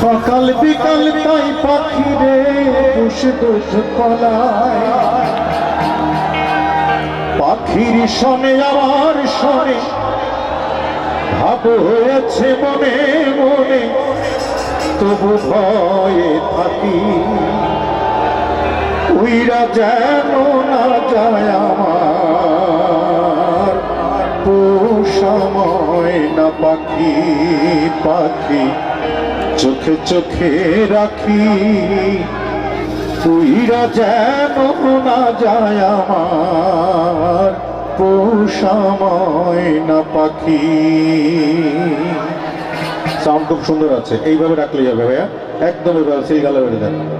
সকাল বিকাল তাই পাখিরে বসে দোষ কলায়। পাখির শোনে আমার শোনে, ভাব হয়েছে মনে মনে, তবু ভয়ে থাকি। উইরা যেন না যায় আমার। সময় না পাখি পাখি চোখে চোখে রাখি। উইরা যেন না যায় আমার। সময় না পাখি। সাউন্ড খুব সুন্দর আছে, এইভাবে রাখলে যাবে ভাইয়া। একদম এবার সেই গালে বেড়ে দেন।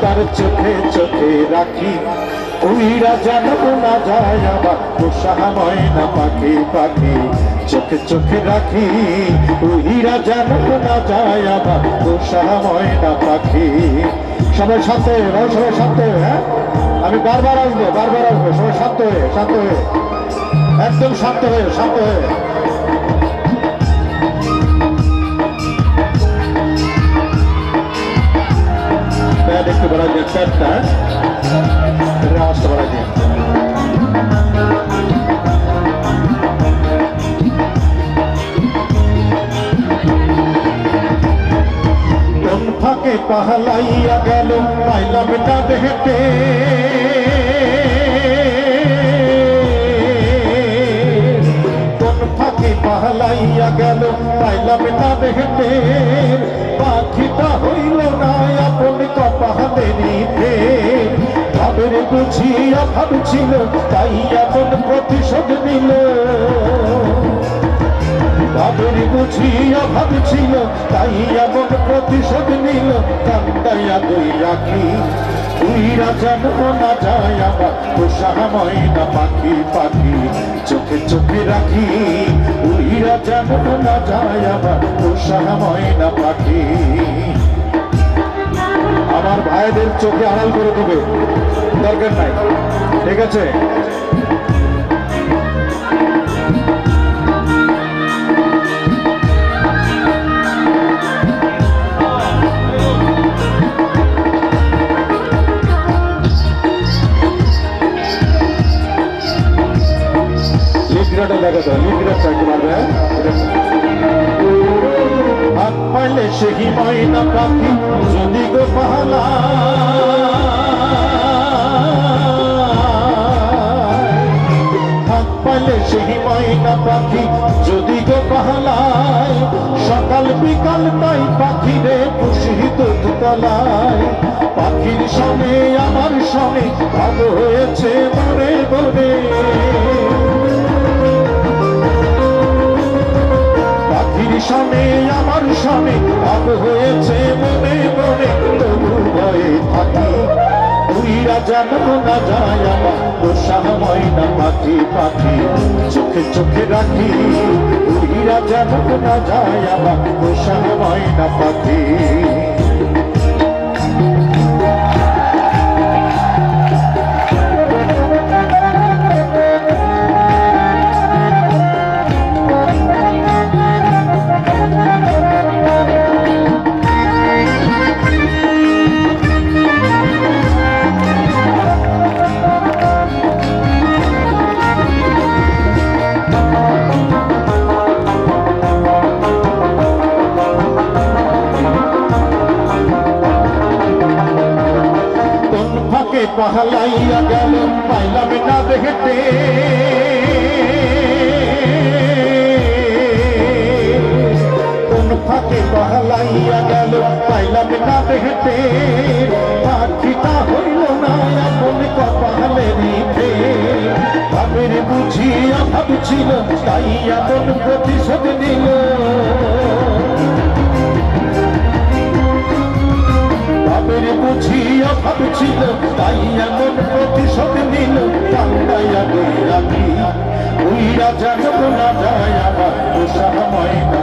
তার চোখে চোখে রাখি। উইরা যেন না যায় আবার পোষা ময়না পাখি পাখি। চোখে চোখে রাখি উইরা যেন না যায় আবার পোষা ময়না পাখি। সবাই শান্ত হয়ে সবাই শান্ত হয়ে হ্যাঁ? আমি বারবার আসব বারবার আসব, সবাই শান্ত হয়ে শান্ত হয়ে। একদম শান্ত হয়ে শান্ত হয়ে। দিয়ে প্যাডটা এটা আওয়াজটা বাড়া ফাঁকে পাহালাইয়া গেল, পাইলাম না দেখতে। কোন ফাঁকে পাহালাইয়া গেল, পাইলাম না দেখতে। পাখিটা হইল না, আপন ফের ভাবের বুঝিয়া ভাবছিল, তাই এমন প্রতিশোধ নিল। ভাবের বুঝিয়া ভাবছিল, তাই এমন প্রতিশোধ নিল। কান্দাইয়া দুই রাখি উইরা যেন না যায় আমার পোষা ময়না পাখি পাখি। চোখে চোখে রাখি উইরা যেন না যায় আমার পোষা ময়না পাখি। আমার ভাইদের চোখে আড়াল করে দেবে। দরকার নাই। ঠিক আছে? দেখা তো লিগ্রাট চাইতে পারবে হাত পাইলে সেই ময়না পাখি হাত পাইলে সেই ময়না পাখি, যদি গো পাহালায়। সকাল বিকাল তাই পাখি রে খুশি দুধ তলায়। পাখির সনে আমার সনে ভালো হয়েছে মরে মরে সনে আমার স্বামী ভাব হয়েছে মনে মনে, তবু ভয়ে থাকি। উইরা যেন না যায় আমার দোষাহ ময়না পাখি পাখি, চোখে চোখে রাখি। উইরা যেন না যায় আমার দোষাহ ময়না পাখি। ফাঁকে পাহালাইয়া গেল পাইলাম না দেখতে। কোন ফাঁকে পাহালাইয়া গেল পাইলাম না দেখতে। পাখিটা হইল না আপন কপালেরই ফের অভাব ছিল তাই এমন প্রতিশোধ নিল। বাবের বুঝি অভাব ছিল তাই এমন প্রতিশোধ নিল পাল্টাইয়া দিয়া দিয়া ওই রাজা যখন না যায় আমার